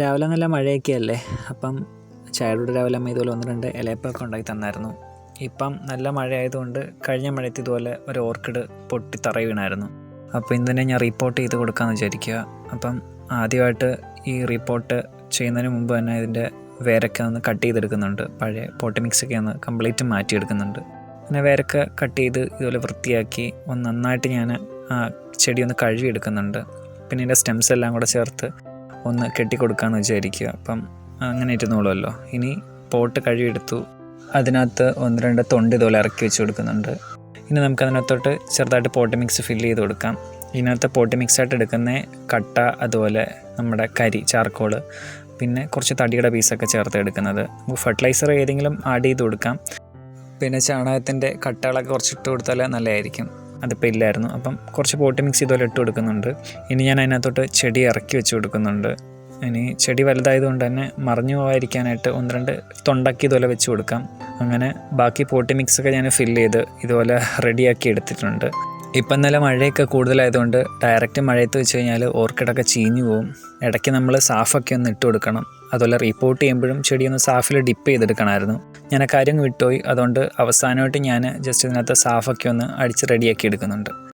രാവിലെ നല്ല മഴയൊക്കെ അല്ലേ അപ്പം ചായയുടെ രാവിലെ അമ്മ ഇതുപോലെ ഒന്ന് രണ്ട് ഇലയപ്പമൊക്കെ ഉണ്ടാക്കി തന്നായിരുന്നു. ഇപ്പം നല്ല മഴയായതുകൊണ്ട് കഴിഞ്ഞ മഴയത്ത് ഇതുപോലെ ഒരു ഓർക്കിഡ് പൊട്ടി തറ വീണായിരുന്നു അപ്പോൾ ഇന്ന് തന്നെ ഞാൻ റിപ്പോർട്ട് ചെയ്ത് കൊടുക്കാമെന്ന് വിചാരിക്കുക. അപ്പം ആദ്യമായിട്ട് ഈ റിപ്പോർട്ട് ചെയ്യുന്നതിന് മുമ്പ് തന്നെ ഇതിന്റെ വേരൊക്കെ ഒന്ന് കട്ട് ചെയ്തെടുക്കുന്നുണ്ട്. പഴയ പോട്ടി മിക്സൊക്കെ ഒന്ന് കംപ്ലീറ്റ് മാറ്റിയെടുക്കുന്നുണ്ട്. പിന്നെ വേരൊക്കെ കട്ട് ചെയ്ത് ഇതുപോലെ വൃത്തിയാക്കി ഒന്ന് നന്നായിട്ട് ഞാൻ ആ ചെടി ഒന്ന് കഴുകിയെടുക്കുന്നുണ്ട്. പിന്നെ എന്റെ സ്റ്റെംസ് എല്ലാം കൂടെ ചേർത്ത് ഒന്ന് കെട്ടിക്കൊടുക്കാമെന്ന് വിചാരിക്കുക. അപ്പം അങ്ങനെ ഇരുന്നോളുമല്ലോ. ഇനി പോട്ട് കഴുകിയെടുത്തു. അതിനകത്ത് ഒന്ന് രണ്ട് തൊണ്ട് ഇതുപോലെ ഇറക്കി വെച്ച് കൊടുക്കുന്നുണ്ട്. ഇനി നമുക്ക് അതിനകത്തോട്ട് ചെറുതായിട്ട് പോട്ട് മിക്സ് ഫില്ല് ചെയ്ത് കൊടുക്കാം. ഇതിനകത്ത് പോട്ട് മിക്സ് ആയിട്ട് എടുക്കുന്ന കട്ട അതുപോലെ നമ്മുടെ കരി ചാർക്കോൾ പിന്നെ കുറച്ച് തടിയുടെ പീസൊക്കെ ചേർത്ത് എടുക്കുന്നത്. നമുക്ക് ഫെർട്ടിലൈസർ ഏതെങ്കിലും ആഡ് ചെയ്ത് കൊടുക്കാം. പിന്നെ ചാണകത്തിന്റെ കട്ടകളൊക്കെ കുറച്ച് ഇട്ട് കൊടുത്താൽ നല്ലതായിരിക്കും. അതിപ്പോൾ ഇല്ലായിരുന്നു. അപ്പം കുറച്ച് പോട്ട് മിക്സ് ഇതുപോലെ ഇട്ട് കൊടുക്കുന്നുണ്ട്. ഇനി ഞാൻ അതിനകത്തോട്ട് ചെടി ഇറക്കി വെച്ച് കൊടുക്കുന്നുണ്ട്. ഇനി ചെടി വലുതായതുകൊണ്ട് തന്നെ മറിഞ്ഞു പോകാതിരിക്കാനായിട്ട് ഒന്ന് രണ്ട് തൊണ്ടാക്കി ഇതുപോലെ വെച്ച് കൊടുക്കാം. അങ്ങനെ ബാക്കി പോട്ടി മിക്സൊക്കെ ഞാൻ ഫില്ല് ചെയ്ത് ഇതുപോലെ റെഡിയാക്കി എടുത്തിട്ടുണ്ട്. ഇപ്പം നല്ല മഴയൊക്കെ കൂടുതലായതുകൊണ്ട് ഡയറക്റ്റ് മഴയത്ത് വെച്ച് കഴിഞ്ഞാൽ ഓർക്കിഡൊക്കെ ചീഞ്ഞു പോകും ഇടയ്ക്ക് നമ്മൾ സാഫൊക്കെ ഒന്ന് ഇട്ട് കൊടുക്കണം. അതുപോലെ റിപ്പോർട്ട് ചെയ്യുമ്പോഴും ചെടിയൊന്ന് സാഫിൽ ഡിപ്പ് ചെയ്തെടുക്കണമായിരുന്നു. ഞാൻ ആ കാര്യം വിട്ടുപോയി. അതുകൊണ്ട് അവസാനമായിട്ട് ഞാൻ ജസ്റ്റ് ഇതിനകത്ത് സാഫൊക്കെ ഒന്ന് അടിച്ച് റെഡിയാക്കി എടുക്കുന്നുണ്ട്.